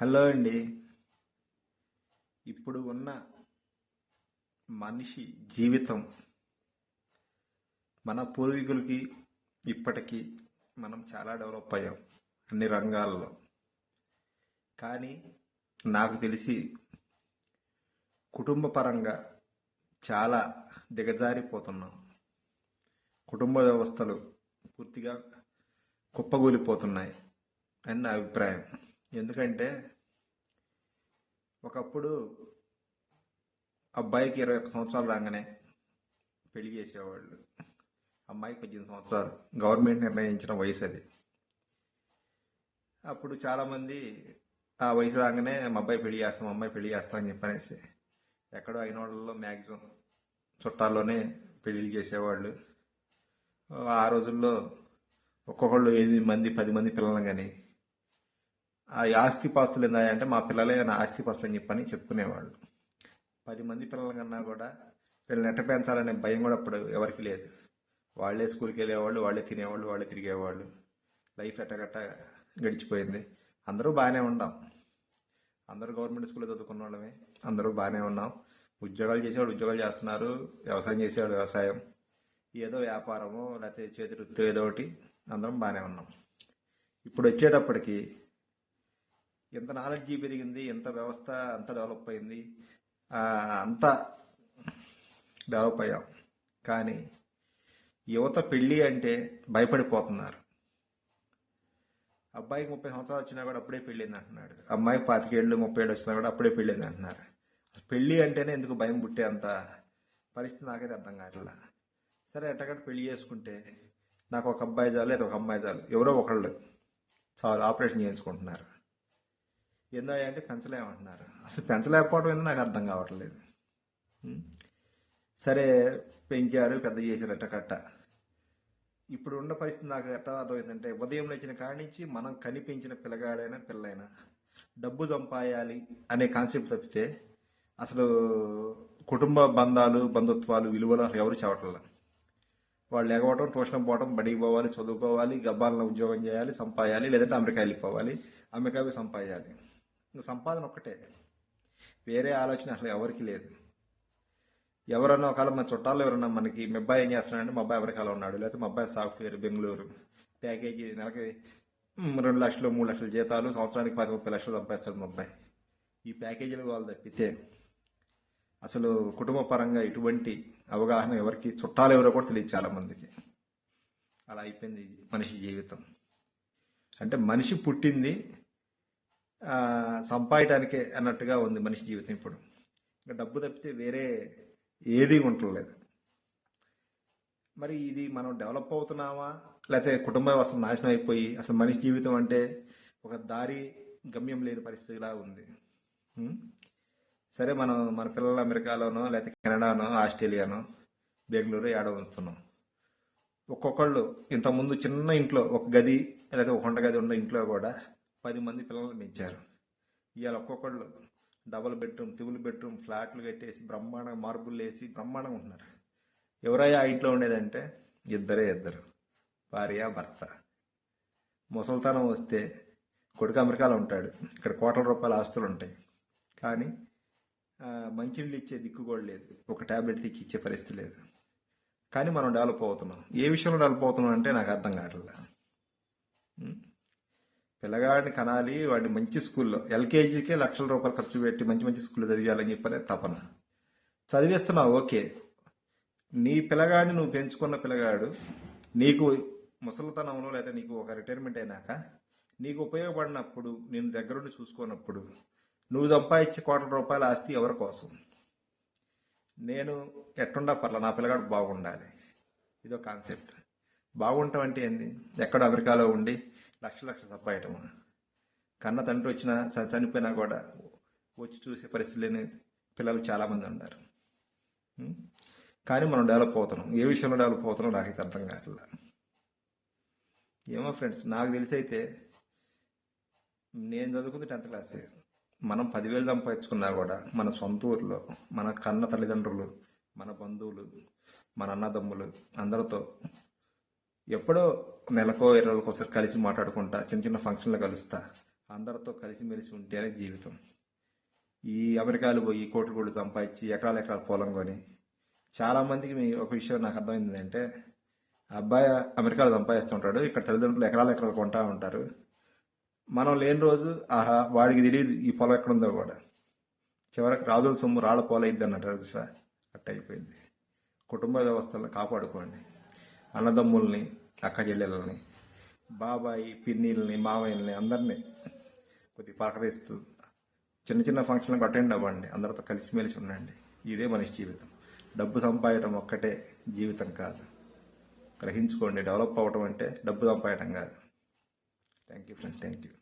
Hello అండి. ఇప్పుడు ఉన్న మనిషి జీవితం మన పూర్వీకులకి ఇప్పటికీ మనం చాలా డెవలప్ అయ్యాం అన్ని రంగాల్లో. కానీ నాకు తెలిసి కుటుంబ పరంగా చాలా దిగజారిపోతున్నాం. కుటుంబ వ్యవస్థలు పూర్తిగా కుప్పగూలిపోతున్నాయి అని నా అభిప్రాయం. ఎందుకంటే ఒకప్పుడు అబ్బాయికి ఇరవై ఒక్క సంవత్సరాలు రాగానే పెళ్ళి చేసేవాళ్ళు. అమ్మాయికి పద్దెనిమిది సంవత్సరాలు. గవర్నమెంట్ నిర్ణయించిన వయసు అది. అప్పుడు చాలామంది ఆ వయసు రాగానే మా అబ్బాయి పెళ్ళి చేస్తాం అమ్మాయి పెళ్ళి చేస్తాం అని చెప్పనేసి ఎక్కడో అయిన వాళ్ళలో మ్యాక్సిమం చుట్టాల్లోనే పెళ్ళి చేసేవాళ్ళు. ఆ రోజుల్లో ఒక్కొక్కళ్ళు ఎనిమిది మంది పది మంది పిల్లలను కానీ ఆ ఆస్తి పాస్తులు ఏందంటే మా పిల్లలే నా ఆస్తిపాస్తులు అని చెప్పని చెప్పుకునేవాళ్ళు. పది మంది పిల్లల కన్నా కూడా వీళ్ళని ఎట్ట పెంచాలనే భయం కూడా అప్పుడు ఎవరికి లేదు. వాళ్ళే స్కూల్కి వెళ్ళేవాళ్ళు వాళ్ళే తినేవాళ్ళు వాళ్ళే తిరిగేవాళ్ళు. లైఫ్ ఎట్టగట్ట గడిచిపోయింది. అందరూ బాగానే ఉన్నాం. అందరూ గవర్నమెంట్ స్కూల్లో చదువుకున్న వాళ్ళమే. అందరూ బాగానే ఉన్నాం. ఉద్యోగాలు చేసేవాళ్ళు ఉద్యోగాలు చేస్తున్నారు. వ్యవసాయం చేసేవాళ్ళు వ్యవసాయం. ఏదో వ్యాపారము లేకపోతే చేతి వృత్తి ఏదో ఒకటి. అందరం బాగానే ఉన్నాం. ఇప్పుడు వచ్చేటప్పటికి ఎంత నాలెడ్జీ పెరిగింది ఎంత వ్యవస్థ అంత డెవలప్ అయింది అంత అంతా డెవలప్ అయ్యాం. కానీ యువత పెళ్ళి అంటే భయపడిపోతున్నారు. అబ్బాయికి ముప్పై సంవత్సరాలు వచ్చినా కూడా అప్పుడే పెళ్ళింది అంటున్నాడు. అమ్మాయికి పాతికేళ్ళు ముప్పై ఏళ్ళు వచ్చినా కూడా అప్పుడే పెళ్ళింది అంటున్నారు. పెళ్ళి అంటేనే ఎందుకు భయం పుట్టే అంత పరిస్థితి నాకైతే అర్థం కావట్లా. సరే ఎట్టగట్ట పెళ్ళి చేసుకుంటే నాకు ఒక అబ్బాయి చాలు లేదా ఒక అమ్మాయి చాలు ఎవరో ఒకళ్ళు చాలు ఆపరేషన్ చేయించుకుంటున్నారు. ఏందో అంటే పెంచలేమంటున్నారు. అసలు పెంచలేకపోవడం ఏందో నాకు అర్థం కావట్లేదు. సరే పెంచారు పెద్ద చేశారు ఎట్టకట్ట ఇప్పుడు ఉన్న పరిస్థితి నాకు ఎట్లా అర్థమైందంటే ఉదయం లేచిన కాడి నుంచి మనం కనిపించిన పిల్లగాడైనా పిల్లైనా డబ్బు సంపాయాలి అనే కాన్సెప్ట్ తప్పితే అసలు కుటుంబ బంధాలు బంధుత్వాలు విలువలు ఎవరు చెప్పట్లేదు వాళ్ళు ఎగవటం ట్యూషన్ పోవడం బడికి పోవాలి చదువుకోవాలి గబ్బాలను ఉద్యోగం చేయాలి సంపాయాలి లేదంటే అమెరికా వెళ్ళిపోవాలి అమెరికా సంపాయాలి. ఇంకా సంపాదన ఒక్కటే. వేరే ఆలోచన అసలు ఎవరికి లేదు. ఎవరన్నా ఒకవేళ మన చుట్టాలు ఎవరన్నా మనకి మీ అబ్బాయి ఏం చేస్తున్నాడంటే మా అబ్బాయి అమెరికాలో ఉన్నాడు. లేకపోతే మా అబ్బాయి సాఫ్ట్వేర్ బెంగళూరు. ప్యాకేజీ నెలకి రెండు లక్షలు మూడు లక్షల జీతాలు సంవత్సరానికి పది ముప్పై లక్షలు సంపాదిస్తాడు మా అబ్బాయి. ఈ ప్యాకేజీలు వాళ్ళు తప్పితే అసలు కుటుంబ పరంగా ఎటువంటి అవగాహన ఎవరికి చుట్టాలు ఎవరో కూడా తెలియదు చాలా మందికి. అలా అయిపోయింది మనిషి జీవితం. అంటే మనిషి పుట్టింది సంపాయటానికే అన్నట్టుగా ఉంది మనిషి జీవితం ఇప్పుడు. ఇంకా డబ్బు తప్పితే వేరే ఏది ఉండలేదు మరి ఇది మనం డెవలప్ అవుతున్నామా? లేకపోతే కుటుంబం అసలు నాశనం అయిపోయి అసలు మనిషి జీవితం అంటే ఒక దారి గమ్యం లేని పరిస్థితిలా ఉంది. సరే మనం మన పిల్లలు అమెరికాలోనో లేకపోతే కెనడానో ఆస్ట్రేలియానో బెంగళూరు ఏడో ఉంచుతున్నాం ఒక్కొక్కళ్ళు ఇంతకుముందు చిన్న ఇంట్లో ఒక గది లేదా ఒక వంట గది ఉన్న ఇంట్లో కూడా పది మంది పిల్లల్ని పెంచారు. ఇవాళ ఒక్కొక్కళ్ళు డబుల్ బెడ్రూమ్ త్రిబుల్ బెడ్రూమ్ ఫ్లాట్లు కట్టేసి బ్రహ్మాండంగా మార్బుల్ వేసి బ్రహ్మాండంగా ఉంటున్నారు. ఎవరయ్యా ఆ ఇంట్లో ఉండేదంటే ఇద్దరే ఇద్దరు భార్య భర్త. ముసల్తనం వస్తే కొడుకు అమెరికాలో ఉంటాడు. ఇక్కడ కోట్ల రూపాయల ఆస్తులు ఉంటాయి. కానీ మంచినీళ్ళు ఇచ్చే దిక్కు కూడా లేదు. ఒక ట్యాబ్లెట్ తెచ్చి ఇచ్చే పరిస్థితి లేదు. కానీ మనం డెవలప్ అవుతున్నాం. ఏ విషయంలో డెవలప్ అవుతున్నాం అంటే నాకు అర్థం కావట్లేదు. పిల్లగాడిని కనాలి వాడిని మంచి స్కూల్లో ఎల్కేజీకే లక్షల రూపాయలు ఖర్చు పెట్టి మంచి మంచి స్కూల్లో చదివేయాలని చెప్పనే తపన. చదివిస్తున్నావు ఓకే. నీ పిల్లగాడిని నువ్వు పెంచుకున్న పిల్లగాడు నీకు ముసలితనంలో లేదా నీకు ఒక రిటైర్మెంట్ అయినాక నీకు ఉపయోగపడినప్పుడు నేను దగ్గరుండి చూసుకున్నప్పుడు నువ్వు సంపాదించే కోట్ల రూపాయల ఆస్తి ఎవరి కోసం? నేను ఎట్టుండా పర్ల నా పిల్లగాడు బాగుండాలి. ఇదో కాన్సెప్ట్ బాగుంటాం అంటే ఏంది? ఎక్కడ అమెరికాలో ఉండి లక్ష లక్ష సంపాయటం కన్న తండ్రి వచ్చినా చ- చనిపోయినా కూడా వచ్చి చూసే పరిస్థితి లేని పిల్లలు చాలామంది ఉన్నారు. కానీ మనం డెవలప్ అవుతున్నాం. ఏ విషయంలో డెవలప్ అవుతున్నాం నాకైతే అర్థం కావట్లా. ఏమో ఫ్రెండ్స్ నాకు తెలిసి అయితే నేను చదువుకుంది టెన్త్ క్లాసే. మనం పదివేలు సంపాదించుకున్నా కూడా మన సొంత ఊర్లో మన కన్న తల్లిదండ్రులు మన బంధువులు మన అన్నదమ్ములు అందరితో ఎప్పుడో నెలకో ఇరవై ఒకసారి కలిసి మాట్లాడుకుంటా చిన్న చిన్న ఫంక్షన్లు కలుస్తా. అందరితో కలిసిమెలిసి ఉంటేనే జీవితం. ఈ అమెరికాలు పోయి కోట్లు కోట్లు సంపాదించి ఎకరాల ఎకరాల పొలం కొని చాలామందికి మీ ఒక విషయం నాకు అర్థమైంది అంటే అబ్బాయి అమెరికాలో సంపాదిస్తుంటాడు ఇక్కడ తల్లిదండ్రులు ఎకరాల ఎకరాలు కొంటా ఉంటారు. మనం లేని రోజు ఆహా వాడికి తెలియదు ఈ పొలం ఎక్కడ ఉందో కూడా. చివరికి రాజుల సొమ్ము రాళ్ళ పోలైద్ది అన్నట్టు అట్ట అయిపోయింది కుటుంబ వ్యవస్థలను కాపాడుకోండి. అన్నదమ్ముల్ని అక్కజెల్లిళ్ళని బాబాయి పిన్నిల్ని మావయ్యల్ని అందరినీ కొద్దిగా పలకరిస్తూ చిన్న చిన్న ఫంక్షన్లకు అటెండ్ అవ్వండి. అందరితో కలిసిమెలిసి ఉండండి. ఇదే మనిషి జీవితం. డబ్బు సంపాదడం ఒక్కటే జీవితం కాదు. గ్రహించుకోండి. డెవలప్ అవ్వటం అంటే డబ్బు సంపాదడం కాదు. Thank you friends. Thank you